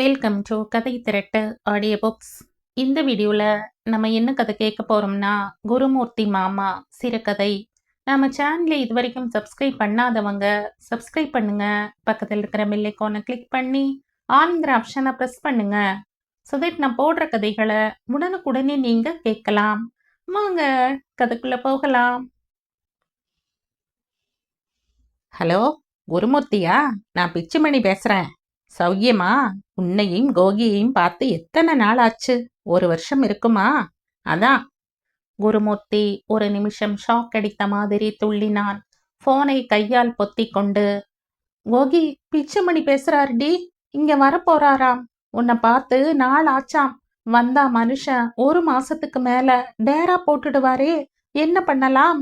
Welcome to கதை திரட்டு audio books இந்த வீடியோவில் நம்ம என்ன கதை கேட்க போகிறோம்னா குருமூர்த்தி மாமா சிறுகதை நம்ம சேனலை இது வரைக்கும் சப்ஸ்கிரைப் பண்ணாதவங்க சப்ஸ்கிரைப் பண்ணுங்க. பக்கத்தில் இருக்கிற பெல்லைக்கானை கிளிக் பண்ணி ஆன்கிற ஆப்ஷனை ப்ரெஸ் பண்ணுங்க. ஸோ தட் நான் போடுற கதைகளை உடனுக்குடனே நீங்கள் கேட்கலாம். வாங்க கதைக்குள்ளே போகலாம். ஹலோ குருமூர்த்தியா? நான் பிச்சுமணி பேசுகிறேன் சௌக்கியமா? உன்னையும் கோகியையும் பார்த்து எத்தனை நாள் ஆச்சு ஒரு வருஷம் இருக்குமா? அதான். குருமூர்த்தி ஒரு நிமிஷம் ஷாக் அடித்த மாதிரி துள்ளினான். போனை கையால் பொத்தி கொண்டு கோகி பிச்சுமணி பேசுறாருடி இங்க வரப்போறாராம். உன்னை பார்த்து நாள் ஆச்சாம். வந்தா மனுஷன் ஒரு மாசத்துக்கு மேல டேரா போட்டுடுவாரே. என்ன பண்ணலாம்?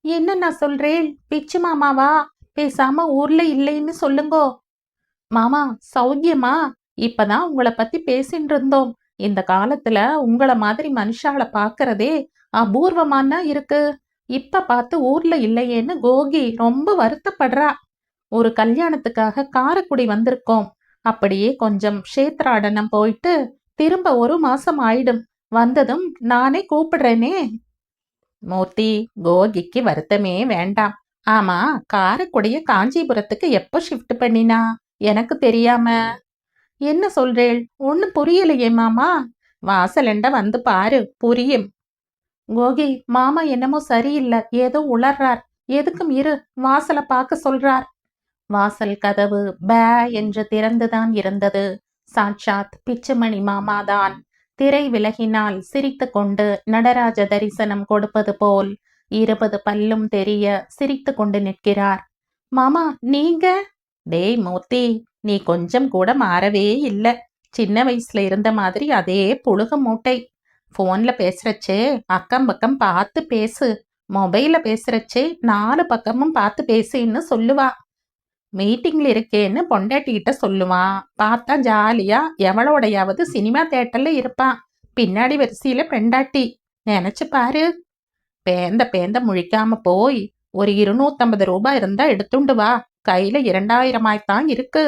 என்ன நான் சொல்றேன்? பிச்சு மாமாவா? பேசாம ஊர்ல இல்லைன்னு சொல்லுங்கோ. மாமா சௌக்கியமா? இப்பதான் உங்களை பத்தி பேசிட்டு இருந்தோம் இந்த காலத்துல உங்கள மாதிரி மனுஷால பாக்குறதே அபூர்வமான இருக்கு. இப்ப பார்த்து ஊர்ல இல்லையேன்னு கோகி ரொம்ப வருத்தப்படுறா. ஒரு கல்யாணத்துக்காக காரைக்குடி வந்திருக்கோம். அப்படியே கொஞ்சம் க்ஷேத்ராடனம் போயிட்டு திரும்ப ஒரு மாசம் ஆயிடும். வந்ததும் நானே கூப்பிடுறேனே. மூர்த்தி கோகிக்கு வருத்தமே வேண்டாம். ஆமா காரைக்குடிய காஞ்சிபுரத்துக்கு எப்போ ஷிஃப்ட் பண்ணினா? எனக்கு தெரியாம. என்ன சொல்றேள்? ஒண்ணு புரியலையே மாமா. வாசலண்ட வந்து பாரு புரியும். கோகி மாமா என்னமோ சரியில்லை ஏதோ உளர்றார். எதுக்கும் இரு வாசலை பார்க்க சொல்றார். வாசல் கதவு பே என்று திறந்துதான் இருந்தது. சாட்சாத் பிச்சுமணி மாமாதான். திரை விலகினால் சிரித்து கொண்டு நடராஜ தரிசனம் கொடுப்பது போல் இருபது பல்லும் தெரிய சிரித்து கொண்டு நிற்கிறார். மாமா நீங்க? டேய் மூர்த்தி நீ கொஞ்சம் கூட மாறவே இல்ல. சின்ன வயசுல இருந்த மாதிரி அதே புழுக மூட்டை. ஃபோன்ல பேசுறச்சே அக்கம் பக்கம் பார்த்து பேசு. மொபைல்ல பேசுறச்சே நாலு பக்கமும் பார்த்து பேசுன்னு சொல்லுவா. மீட்டிங்ல இருக்கேன்னு பொண்டாட்டிகிட்ட சொல்லுவான் பார்த்தா ஜாலியா எவளோடையாவது சினிமா தேட்டர்ல இருப்பான் பின்னாடி வரிசையில பெண்டாட்டி. நினைச்சு பாரு. பேந்த பேந்த முழிக்காம போய் ஒரு இருநூத்தம்பது ரூபாய் இருந்தா எடுத்துண்டு வா. கையில இரண்டாயிரமாய்த்தான் இருக்கு.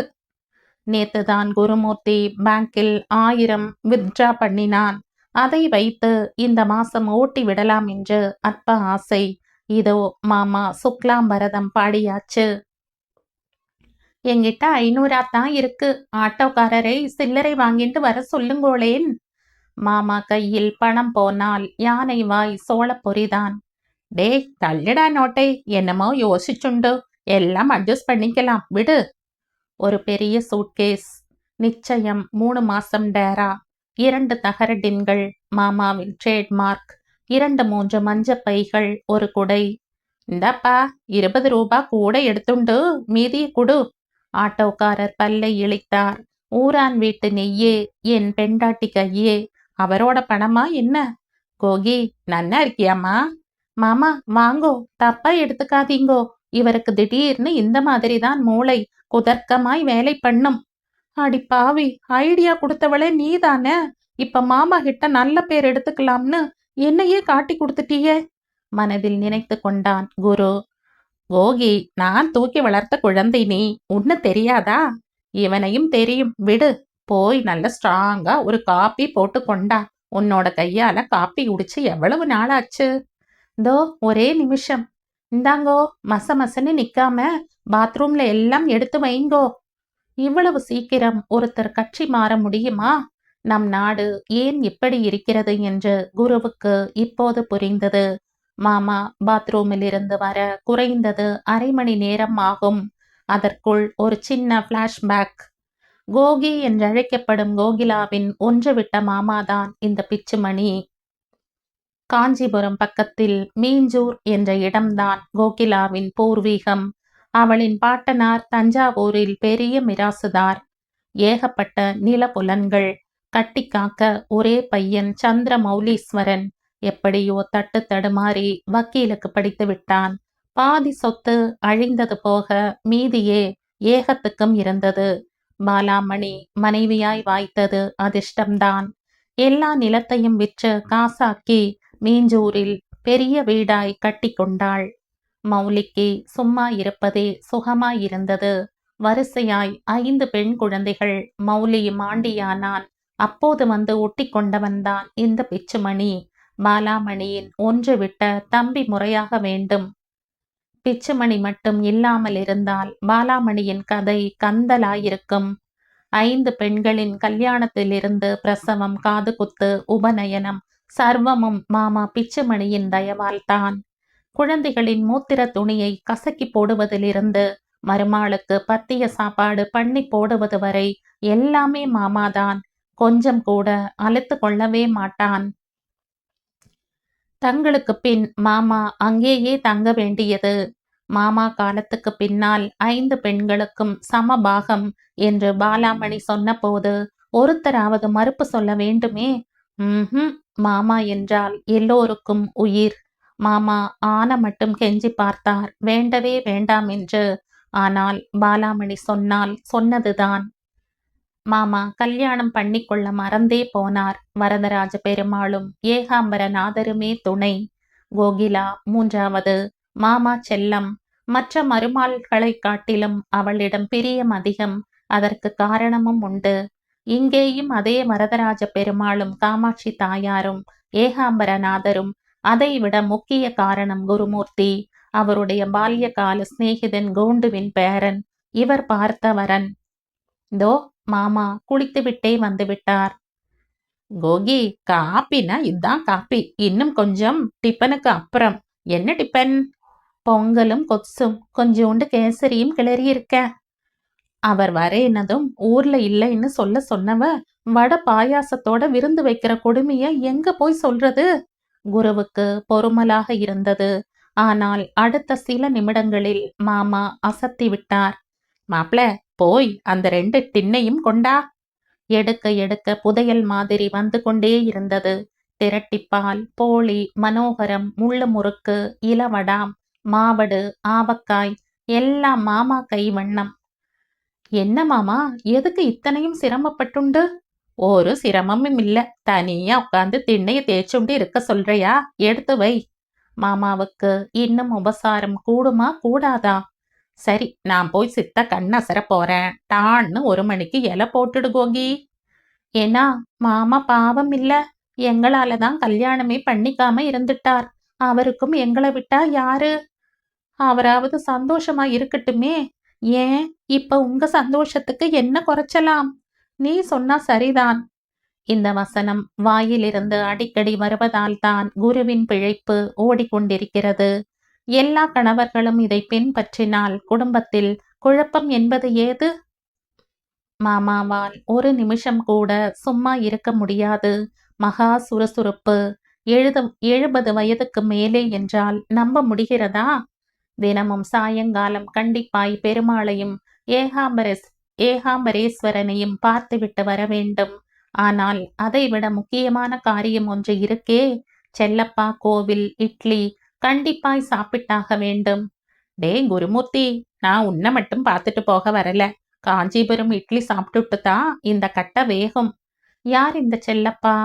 நேத்து தான் குருமூர்த்தி பேங்கில் ஆயிரம் வித்ட்ரா பண்ணினான். அதை வைத்து இந்த மாசம் ஓட்டி விடலாம் என்று அற்ப ஆசை. இதோ மாமா சுக்லாம் பரதம் பாடியாச்சு. என்கிட்ட ஐநூறா தான் இருக்கு. ஆட்டோக்காரரை சில்லறை வாங்கிட்டு வர சொல்லுங்கோளேன். மாமா கையில் பணம் போனால் யானை வாய் சோள பொறிதான். டே தள்ளிடா நோட்டை. என்னமோ யோசிச்சுண்டு. எல்லாம் அட்ஜஸ்ட் பண்ணிக்கலாம். விடு. ஒரு பெரிய சூட்கேஸ் நிச்சயம் மூணு மாசம் டேரா. இரண்டு தகர டின்கள் மாமாவின் ட்ரேட்மார்க் இரண்டு மூன்று மஞ்ச பைகள் ஒரு குடை. இந்தாப்பா இருபது ரூபா கூட எடுத்துண்டு மீதி குடு. ஆட்டோக்காரர் பல்லை இழித்தார். ஊரான் வீட்டு நெய்யே என் பெண்டாட்டி கையே. அவரோட பணமா என்ன? கோகி நன்னா இருக்கியாமா மாமா வாங்கோ. தப்பா எடுத்துக்காதீங்கோ. இவருக்கு திடீர்னு இந்த மாதிரி தான் மூளை குதர்க்கமாய் வேலை பண்ணும். அடி பாவி ஐடியா கொடுத்தவளே நீதானே? இப்ப மாமா கிட்ட நல்ல பேர் எடுத்துக்கலாம்னு என்னையே காட்டி கொடுத்துட்டியே? மனதில் நினைத்து கொண்டான் குரு. கோகி நான் தூக்கி வளர்த்த குழந்தை நீ உன்ன தெரியாதா? இவனையும் தெரியும். விடு. போய் நல்ல ஸ்ட்ராங்கா ஒரு காப்பி போட்டு கொண்டா. உன்னோட கையால காப்பி குடிச்சு எவ்வளவு நாளாச்சு? தோ ஒரே நிமிஷம். இந்தாங்கோ மச மசன்னு நிக்காம பாத்ரூம்ல எல்லாம் எடுத்து வைங்கோ. இவ்வளவு சீக்கிரம் ஒருத்தர் கட்சி மாற முடியுமா? நம் நாடு ஏன் இப்படி இருக்கிறது என்று குருவுக்கு இப்போது புரிந்தது. மாமா பாத்ரூமில் இருந்து வர குறைந்தது அரை மணி நேரம் ஆகும். அதற்குள் ஒரு சின்ன பிளாஷ்பேக் கோகி என்றழைக்கப்படும் கோகிலாவின் ஒன்றுவிட்ட மாமாதான் இந்த பிச்சுமணி. காஞ்சிபுரம் பக்கத்தில் மீஞ்சூர் என்ற இடம்தான் கோகிலாவின் பூர்வீகம். அவளின் பாட்டனார் தஞ்சாவூரில் பெரிய மிராசுதார். ஏகப்பட்ட நிலப்புலன்கள் கட்டி காக்க ஒரே பையன் சந்திர மௌலீஸ்வரன் எப்படியோ தட்டு தடுமாறி வக்கீலுக்கு படித்து விட்டான். பாதி சொத்து அழிந்தது போக மீதியே ஏகத்துக்கும் இருந்தது. பாலாமணி மனைவியாய் வாய்த்தது அதிர்ஷ்டம்தான். எல்லா நிலத்தையும் விற்று காசாக்கி மீஞ்சூரில் பெரிய வீடாய் கட்டி கொண்டாள். மௌலிக்கு சும்மா இருப்பதே சுகமாயிருந்தது. வரிசையாய் ஐந்து பெண் குழந்தைகள் மௌலி மாண்டியானான். அப்போது வந்து ஒட்டி கொண்டவன்தான் இந்த பிச்சுமணி. பாலாமணியின் ஒன்று விட்ட தம்பி முறையாக வேண்டும். பிச்சுமணி மட்டும் இல்லாமல் இருந்தால் பாலாமணியின் கதை கந்தலாயிருக்கும். ஐந்து பெண்களின் கல்யாணத்திலிருந்து பிரசவம் காதுகுத்து உபநயனம். சர்வமும் மாமா பிச்சுமணியின் தயவால் தான். குழந்தைகளின் மூத்திர துணியை கசக்கி போடுவதிலிருந்து மருமாளுக்கு பத்திய சாப்பாடு பண்ணி போடுவது வரை எல்லாமே மாமாதான். கொஞ்சம் கூட அழுத்து கொள்ளவே மாட்டான். தங்களுக்கு பின் மாமா அங்கேயே தங்க வேண்டியது. மாமா காலத்துக்கு பின்னால் ஐந்து பெண்களுக்கும் சமபாகம் என்று பாலாமணி சொன்னபோது ஒருத்தராவது மறுப்பு சொல்ல வேண்டுமே? ம்ஹும். மாமா என்றால் எல்லோருக்கும் உயிர். மாமா ஆன மட்டும் கெஞ்சி பார்த்தார். வேண்டவே வேண்டாம் என்று. ஆனால் பாலாமணி சொன்னால் சொன்னதுதான். மாமா கல்யாணம் பண்ணிக்கொள்ள மறந்தே போனார். வரதராஜ பெருமாளும் ஏகாம்பரநாதருமே துணை. கோகிலா மூன்றாவது. மாமா செல்லம். மற்ற மருமாள்களைக் காட்டிலும் அவளிடம் பிரியம் அதிகம். அதற்கு காரணமும் உண்டு. இங்கேயும் அதே வரதராஜ பெருமாளும் காமாட்சி தாயாரும் ஏகாம்பரநாதரும் அதைவிட முக்கிய காரணம் குருமூர்த்தி. அவருடைய பால்ய கால சிநேகிதன் கோண்டுவின் பேரன் இவர் பார்த்தவரன். தோ மாமா குளித்துவிட்டே வந்து விட்டார் கோகி காப்பினா இதுதான் காப்பி. இன்னும் கொஞ்சம் டிப்பனுக்கு அப்புறம். என்ன டிப்பன்? பொங்கலும் கொசும் கொஞ்சோண்டு கேசரியும் கிளறி இருக்க அவர் வரேனதும் ஊர்ல இல்லைன்னு சொல்ல சொன்னவ வட பாயாசத்தோட விருந்து வைக்கிற கொடுமைய எங்க போய் சொல்றது? குருவுக்கு பொறுமலாக இருந்தது. ஆனால் அடுத்த சில நிமிடங்களில் மாமா அசத்தி விட்டார். மாப்ள போய் அந்த ரெண்டு டின்னையும் கொண்டா. எடுக்க எடுக்க புதையல் மாதிரி வந்து கொண்டே இருந்தது. திரட்டிப்பால் போளி மனோகரம் முள்ளு முறுக்கு இளவடாம் மாவடு ஆவக்காய் எல்லாம் மாமா கை வண்ணம். என்ன மாமா எதுக்கு இத்தனையும் சிரமப்பட்டுண்டு? ஒரு சிரமமும் இல்ல. தனியா உட்காந்து திண்ணைய தேய்ச்சுண்டு இருக்க சொல்றியா? எடுத்து வை. மாமாவுக்கு இன்னும் உபசாரம் கூடுமா? கூடாதா? சரி நான் போய் சித்த கண்ணசர போறேன். டான்னு ஒரு மணிக்கு இலை போட்டுடுகோங்கி ஏன்னா மாமா பாவம் இல்ல. எங்களால தான் கல்யாணமே பண்ணிக்காம இருந்துட்டார். அவருக்கும் எங்களை விட்டா யாரு? அவராவது சந்தோஷமா இருக்கட்டுமே. ஏன்? இப்ப உங்க சந்தோஷத்துக்கு என்ன குறைச்சலாம்? நீ சொன்னா சரிதான். இந்த வசனம் வாயிலிருந்து அடிக்கடி வருவதால் தான் குருவின் பிழைப்பு ஓடிக்கொண்டிருக்கிறது. எல்லா கணவர்களும் இதை பின்பற்றினால் குடும்பத்தில் குழப்பம் என்பது ஏது? மாமாவால் ஒரு நிமிஷம் கூட சும்மா இருக்க முடியாது. மகா சுறுசுறுப்பு. எழுத எழுபது வயதுக்கு மேலே என்றால் நம்ப முடிகிறதா? தினமும் சாயங்காலம் கண்டிப்பாய் பெருமாளையும் ஏகாம்பரஸ் ஏகாம்பரேஸ்வரனையும் பார்த்துவிட்டு வர வேண்டும் ஆனால் அதைவிட முக்கியமான காரியம் ஒன்று இருக்கே செல்லப்பா கோவில் இட்லி கண்டிப்பாய் சாப்பிட்டாக வேண்டும். டே குருமூர்த்தி நான் உன்னை மட்டும் பார்த்துட்டு போக வரல. காஞ்சிபுரம் இட்லி சாப்பிட்டுட்டு தான் இந்த கட்ட வேகம்? யார் இந்த செல்லப்பா?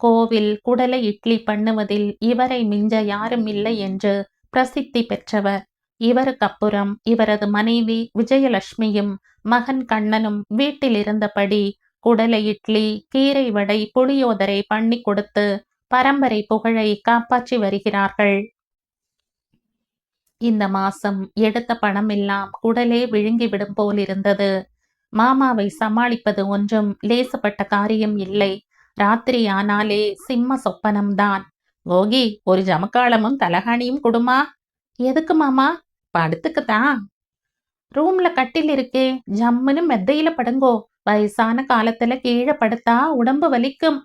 கோவில் குடலை இட்லி பண்ணுவதில் இவரை மிஞ்ச யாரும் இல்லை என்று பிரசித்தி பெற்றவர். இவருக்கப்புறம் இவரது மனைவி விஜயலட்சுமியும் மகன் கண்ணனும் வீட்டில் இருந்தபடி குடலை இட்லி கீரை வடை புளியோதரை பண்ணி கொடுத்து பரம்பரை புகழை காப்பாற்றி வருகிறார்கள். இந்த மாசம் எடுத்த பணம் எல்லாம் குடலே விழுங்கிவிடும் போல் இருந்தது மாமாவை சமாளிப்பது ஒன்றும் லேசப்பட்ட காரியம் இல்லை. ராத்திரி ஆனாலே சிம்ம சொப்பனம்தான். கோகி ஒரு ஜமக்காலமும் தலகாணியும் கொடுமா? எதுக்கு மாமா? படுத்துக்குதான் ரூம்ல கட்டில் இருக்கே. ஜம்முன்னு மெத்தையில படுங்கோ. வயசான காலத்துல கீழே படுத்தா உடம்பு வலிக்கும்.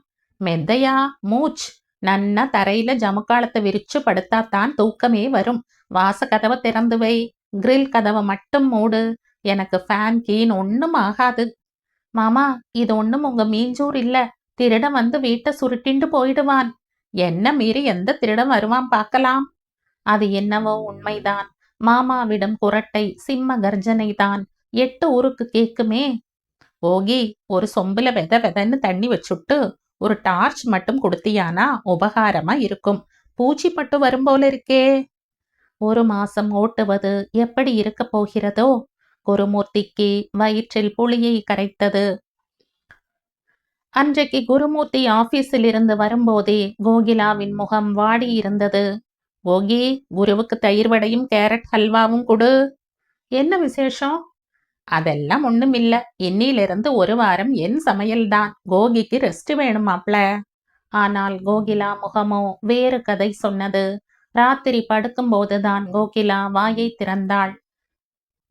மெத்தையா? மூச் நன்னா தரையில ஜமுக்காலத்தை விரிச்சு படுத்தா தான் தூக்கமே வரும். வாச கதவை திறந்து வை. கிரில் கதவை மட்டும் மூடு. எனக்கு ஃபேன் கீன் ஒன்றும் ஆகாது. மாமா இது ஒன்றும் உங்க மீஞ்சூர் இல்ல. திருடன் வந்து வீட்டை சுருட்டிண்டு போயிடுவான். என்ன மீறி எந்த திருடன் வருவான் பார்க்கலாம். அது என்னவோ உண்மைதான். மாமாவிடம் குரட்டை சிம்ம கர்ஜனை தான் எட்டு ஊருக்கு கேக்குமே. ஓகி ஒரு சொம்புல வெத வெதன்னு தண்ணி வச்சுட்டு ஒரு டார்ச் மட்டும் கொடுத்தியானா உபகாரமா இருக்கும். பூச்சி மட்டும் வரும் போல இருக்கே. ஒரு மாசம் ஓட்டுவது எப்படி இருக்க போகிறதோ? குருமூர்த்திக்கு வயிற்றில் புளியை கரைத்தது. அன்றைக்கு குருமூர்த்தி ஆபீஸில் இருந்து வரும்போதே கோகிலாவின் முகம் வாடி இருந்தது கோகி குருவுக்கு தயிர் வடையும் கேரட் ஹல்வாவும் கொடு. என்ன விசேஷம்? அதெல்லாம் ஒண்ணுமில்ல. இன்னிலிருந்து ஒரு வாரம் என் சமையல்தான். கோகிக்கு ரெஸ்ட் வேணும் மாப்ள. ஆனால் கோகிலா முகமோ வேறு கதை சொன்னது. ராத்திரி படுக்கும்போதுதான் கோகிலா வாயை திறந்தாள்.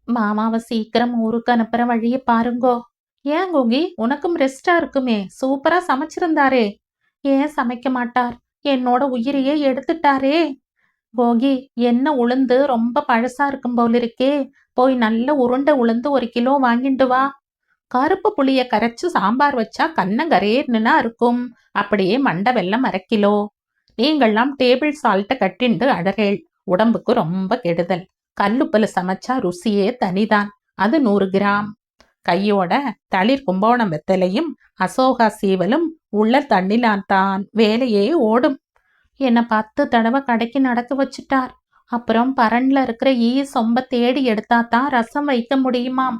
மாமாவை சீக்கிரம் ஊருக்கு அனுப்புற வழியை பாருங்கோ. ஏன் கோகி? உனக்கும் ரெஸ்டா இருக்குமே. சூப்பரா சமைச்சிருந்தாரே. ஏன் சமைக்க மாட்டார்? என்னோட உயிரையே எடுத்துட்டாரே. போகி என்ன உளுந்து? ரொம்ப பழசா இருக்கும் போல இருக்கே போய் நல்ல உருண்டை உளுந்து ஒரு கிலோ வாங்கிட்டு வா. கருப்பு புளிய கரைச்சு சாம்பார் வச்சா கண்ணங்கரேர்னுனா இருக்கும். அப்படியே மண்டை வெள்ளம் அரை கிலோ. நீங்கள்லாம் டேபிள் சால்ட்டை கட்டிண்டு அடரேள் உடம்புக்கு ரொம்ப கெடுதல். கல்லுப்பல சமைச்சா ருசியே தனிதான். அது நூறு கிராம். கையோட தளிர் கும்போணம் வெத்தலையும் அசோகா சீவலும் உள்ள தண்ணிலான் தான் வேலையே ஓடும். என்னை பத்து தடவை கடைக்கு நடக்க வச்சுட்டார். அப்புறம் பரன்ல இருக்கிற ஈ சொம்ப தேடி எடுத்தா தான் ரசம் வைக்க முடியுமாம்.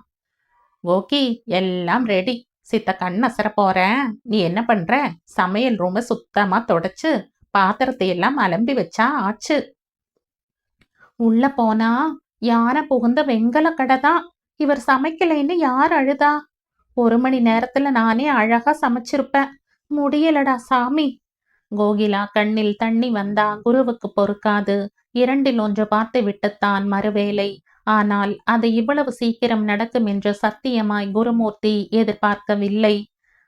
ஓகே எல்லாம் ரெடி. சித்த கண் அசர போறேன். நீ என்ன பண்ற? சமையல் ரூம சுத்தமா தொடச்சு பாத்திரத்தை எல்லாம் அலம்பி வச்சா ஆச்சு. உள்ள போனா யானை புகுந்த வெங்கல கடை தான். இவர் சமைக்கலைன்னு யார் அழுதா? ஒரு மணி நேரத்துல நானே அழகா சமைச்சிருப்பேன். முடியலடா சாமி. கோகிலா கண்ணில் தண்ணி வந்தா குருவுக்கு பொறுக்காது. இரண்டில் ஒன்று பார்த்து விட்டுத்தான் மறுவேளை. ஆனால் அது இவ்வளவு சீக்கிரம் நடக்கும் என்று சத்தியமாய் குருமூர்த்தி எதிர்பார்க்கவில்லை.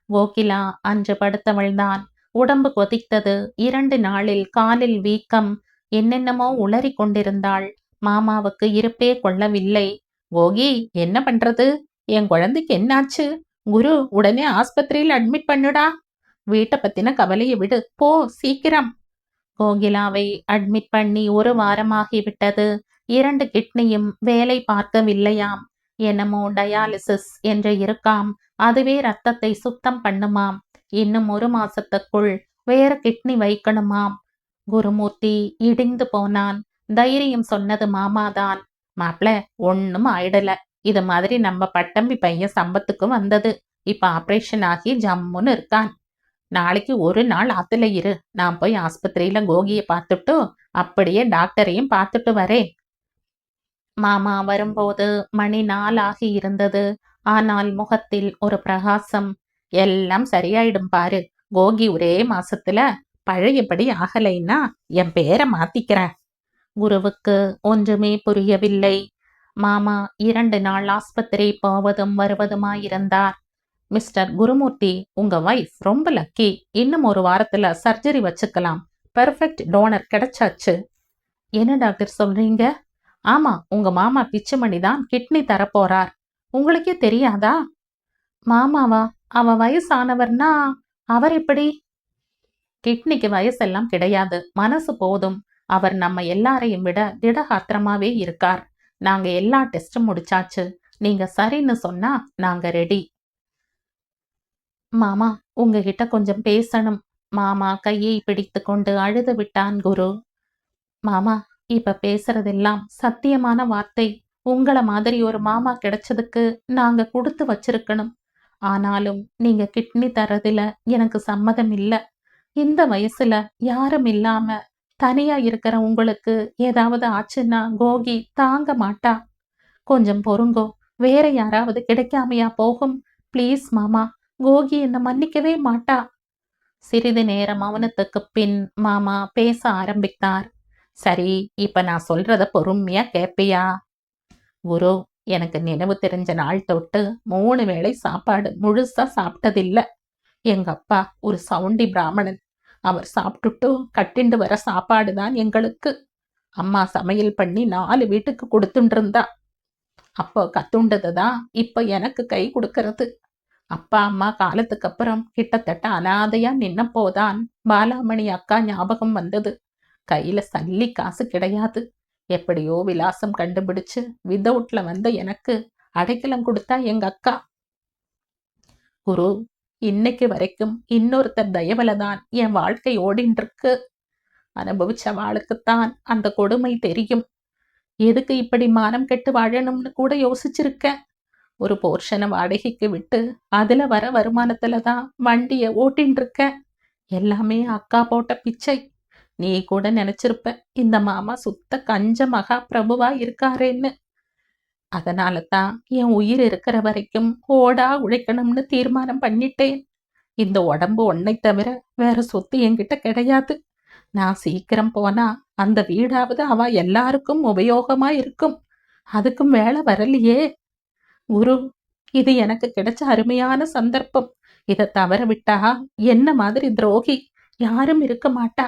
கோகிலா அன்று படுத்தவள்தான். உடம்பு கொதித்தது. இரண்டு நாளில் காலில் வீக்கம். என்னென்னமோ உளறி கொண்டிருந்தாள். மாமாவுக்கு இருப்பே கொள்ளவில்லை. கோகி என்ன பண்றது? என் குழந்தைக்கு என்னாச்சு? குரு உடனே ஆஸ்பத்திரியில் அட்மிட் பண்ணுடா. வீட்டை பத்தின கவலையை விடு. போ சீக்கிரம். கோகிலாவை அட்மிட் பண்ணி ஒரு வாரமாகிவிட்டது. இரண்டு கிட்னியும் வேலை பார்க்கவில்லையாம். என்னமோ டயாலிசிஸ் என்று இருக்காம். அதுவே ரத்தத்தை சுத்தம் பண்ணுமாம். இன்னும் ஒரு மாசத்துக்குள் வேற கிட்னி வைக்கணுமாம். குருமூர்த்தி இடிந்து போனான். தைரியம் சொன்னது மாமாதான். மாப்பிள ஒன்னும் ஆயிடல. இது மாதிரி நம்ம பட்டம்பி பையன் சம்பத்துக்கும் வந்தது. இப்ப ஆப்ரேஷன் ஆகி ஜம்முன்னு இருக்கான். நாளைக்கு ஒரு நாள் ஆத்துல இரு. நான் போய் ஆஸ்பத்திரியில கோகியை பார்த்துட்டு அப்படியே டாக்டரையும் பார்த்துட்டு வரேன். மாமா வரும்போது மணி நாளாகி இருந்தது. ஆனால் முகத்தில் ஒரு பிரகாசம். எல்லாம் சரியாயிடும் பாரு. கோகி ஒரே மாசத்துல பழையபடி ஆகலைன்னா என் பேரை மாத்திக்கிறேன். குருவுக்கு ஒன்றுமே புரியவில்லை. மாமா இரண்டு நாள் ஆஸ்பத்திரி போவதும் வருவதுமாயிருந்தார். மிஸ்டர் குருமூர்த்தி உங்க வைஃப் ரொம்ப லக்கி இன்னும் ஒரு வாரத்துல சர்ஜரி வச்சுக்கலாம். பெர்ஃபெக்ட் டோனர் கிடைச்சாச்சு. என்ன டாக்டர் சொல்றீங்க? ஆமா உங்க மாமா பிச்சுமணி தான் கிட்னி தரப்போறார். உங்களுக்கே தெரியாதா? மாமாவா? அவ வயசானவர்னா அவர் எப்படி? கிட்னிக்கு வயசெல்லாம் கிடையாது. மனசு போதும். அவர் நம்ம எல்லாரையும் விட திடகாத்திரமாவே இருக்கார். நாங்க எல்லா டெஸ்டும் முடிச்சாச்சு. நீங்க சரின்னு சொன்னா நாங்க ரெடி மாமா உங்ககிட்ட கொஞ்சம் பேசணும். மாமா கையை பிடித்து கொண்டு அழுது விட்டான் குரு. மாமா இப்ப பேசுறதெல்லாம் சத்தியமான வார்த்தை. உங்களை மாதிரி ஒரு மாமா கிடைச்சதுக்கு நாங்க கொடுத்து வச்சிருக்கணும். ஆனாலும் நீங்க கிட்னி தரதுல எனக்கு சம்மதம் இல்ல. இந்த வயசுல யாரும் இல்லாம தனியா இருக்கிற உங்களுக்கு ஏதாவது ஆச்சுன்னா கோகி தாங்க மாட்டா. கொஞ்சம் பொறுங்கோ வேற யாராவது கிடைக்காமையா போகும். ப்ளீஸ் மாமா கோகி என்ன மன்னிக்கவே மாட்டா. சிறிது நேரம் மௌனத்துக்கு பின் மாமா பேச ஆரம்பித்தார். சரி இப்ப நான் சொல்றத பொறுமையா கேப்பியா? குரு எனக்கு நினைவு தெரிஞ்ச நாள் தொட்டு மூணு வேளை சாப்பாடு முழுசா சாப்பிட்டதில்ல. எங்க அப்பா ஒரு சவுண்டி பிராமணன். அவர் சாப்பிட்டுட்டு கட்டிண்டு வர சாப்பாடு தான் எங்களுக்கு. அம்மா சமையல் பண்ணி நாலு வீட்டுக்கு கொடுத்துட்டு இருந்தா. அப்போ கத்துண்டது தான் இப்போ எனக்கு கை கொடுக்கறது. அப்பா அம்மா காலத்துக்கு அப்புறம் கிட்டத்தட்ட அனாதையா நின்னப்போதான் பாலாமணி அக்கா ஞாபகம் வந்தது. கையில சல்லி காசு கிடையாது. எப்படியோ விலாசம் கண்டுபிடிச்சு விதவுட்ல வந்த எனக்கு அடைக்கலம் கொடுத்தா எங்க அக்கா. குரு இன்னைக்கு வரைக்கும் இன்னொருத்தர் தயவுல தான் என் வாழ்க்கை ஓடின்றிருக்கு அனுபவிச்ச வாளுக்குத்தான் அந்த கொடுமை தெரியும். எதுக்கு இப்படி மானம் கெட்டு வாழணும்னு கூட யோசிச்சிருக்கேன் ஒரு போர்ஷனை வாடகைக்கு விட்டு அதுல வர வருமானத்தில் தான் வண்டியை ஓட்டின்னு இருக்கேன் எல்லாமே அக்கா போட்ட பிச்சை. நீ கூட நினைச்சிருப்ப இந்த மாமா சுத்த கஞ்ச மகா பிரபுவா இருக்காரேன்னு. அதனால தான் என் உயிர் இருக்கிற வரைக்கும் ஓடா உழைக்கணும்னு தீர்மானம் பண்ணிட்டேன். இந்த உடம்பு ஒன்னை தவிர வேற சொத்து என்கிட்ட கிடையாது. நான் சீக்கிரம் போனா அந்த வீடாவது அவ எல்லாருக்கும் உபயோகமா இருக்கும். அதுக்கும் வேலை வரலையே. குரு இது எனக்கு கிடைச்ச அருமையான சந்தர்ப்பம். இதை தவற விட்டா என்ன மாதிரி துரோகி? யாரும் இருக்க மாட்டா.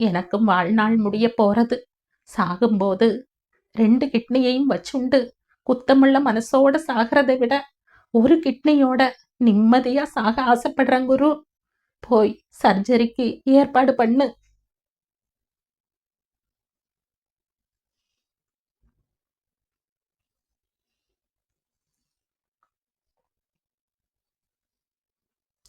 எனக்கும் வாழ்நாள் முடிய போறது. சாகும்போது ரெண்டு கிட்னியையும் வச்சுண்டு குத்தமுள்ள மனசோட சாகிறதை விட ஒரு கிட்னியோட நிம்மதியா சாக ஆசைப்படுறேன் குரு. போய் சர்ஜரிக்கு ஏற்பாடு பண்ணு.